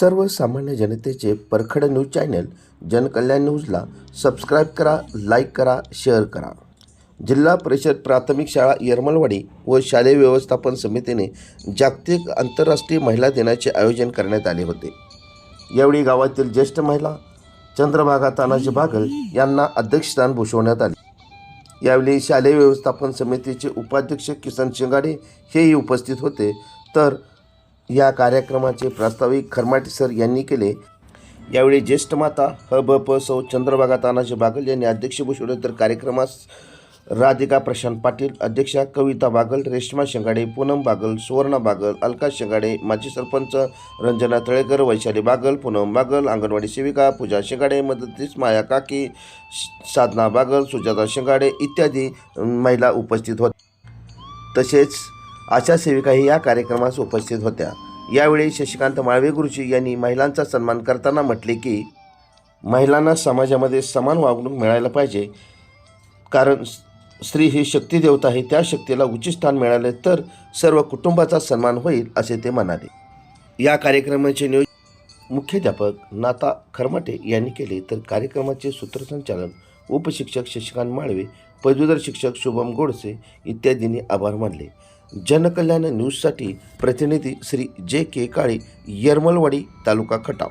सर्वसामान्य जनतेचे परखड न्यूज चॅनल जनकल्याण न्यूजला सबस्क्राईब करा लाईक करा शेअर करा. जिल्हा परिषद प्राथमिक शाळा येरमलवाडी व शालेय व्यवस्थापन समितीने जागतिक आंतरराष्ट्रीय महिला दिनाचे आयोजन करण्यात आले होते. यावेळी गावातील ज्येष्ठ महिला चंद्रभागा तानाजी बागल यांना अध्यक्षस्थान भूषवण्यात आले. यावेळी शालेय व्यवस्थापन समितीचे उपाध्यक्ष किसन शिंगाडे हेही उपस्थित होते. तर या कार्यक्रमाचे प्रास्ताविक खरमाटे सर यांनी केले. यावेळी ज्येष्ठ माता ह ब प सौ चंद्रभागा तानाजी बागल यांनी अध्यक्ष भूषवले तर कार्यक्रमास राधिका प्रशांत पाटील अध्यक्षा कविता बागल रेश्मा शेंगाडे पूनम बागल सुवर्णा बागल अलका शेंगाडे माजी सरपंच रंजना तळेकर वैशाली बागल पूनम बागल अंगणवाडी सेविका पूजा शेंगाडे मदतीस माया काकी साधना बागल सुजाता शेंगाडे इत्यादी महिला उपस्थित होत्या तसेच आशा सेविकाही या कार्यक्रमास उपस्थित होत्या. यावेळी शशिकांत माळवे गुरुजी यांनी महिलांचा सन्मान करताना म्हटले की महिलांना समाजामध्ये समान वागणूक मिळायला पाहिजे. कारण स्त्री ही शक्ती देवता आहे त्या शक्तीला उचित स्थान मिळाले तर सर्व कुटुंबाचा सन्मान होईल असे ते म्हणाले. या कार्यक्रमाचे नियोजन मुख्याध्यापक नाता खरमाटे यांनी केले. तर कार्यक्रमाचे सूत्रसंचालन उपशिक्षक शशिकांत माळवे पदवीधर शिक्षक शुभम गोडसे इत्यादींनी आभार मानले. जनकल्याण न्यूजसाठी प्रतिनिधी श्री जे के काळे येरमलवाडी तालुका खटाव.